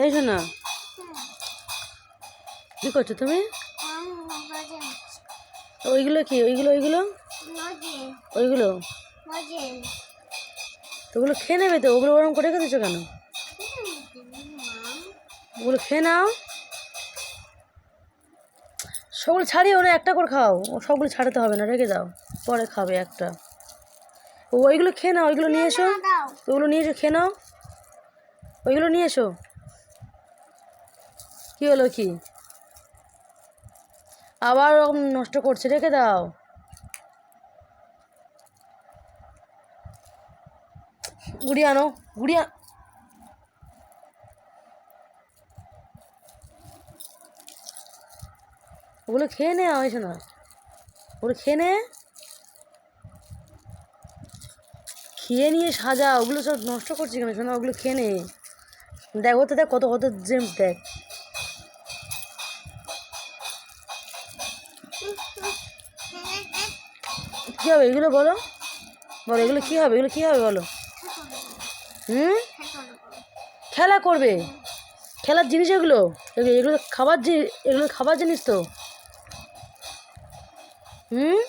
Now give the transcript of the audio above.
এই শোনা। কি করছ তুমি? ওইগুলো কি? ওইগুলো ওইগুলো? ওইগুলো? ওগুলো খেয়ে নেবে তো? ওগুলো ওরকম করে রেখে কেন? ওগুলো খেয়ে নাও। সবগুলো ছাড়িয়ে ওরা একটা করে খাও। ও সবগুলো ছাড়াতে হবে না, রেখে দাও। পরে খাবে একটা। ওইগুলো খেয়ে নাও, ওইগুলো নিয়ে এসো। ওইগুলো নিয়ে এসো, খেয়ে নাও। ওইগুলো নিয়ে এসো। কী হলো কি? আবার ওরকম নষ্ট করছে, রেখে দাও। গুড়ি আনো, গুড়ি ওগুলো খেয়ে নে হয়েছে না ওগুলো খেয়ে নে। খেয়ে নিয়ে সাজা, ওগুলো সব নষ্ট করছি কেন? শোনা, ওগুলো খেয়ে নে। দেখ ওতে দেখ কত কত জেমস দেখ। কী হবে? এগুলো বলো। বলো, এগুলো কী হবে? এগুলো কী হবে বলো? হুম? খেলা করবে। খেলার জিনিস এগুলো? এগুলো খাবার জিনিস এগুলো খাবার জিনিস তো। হুম?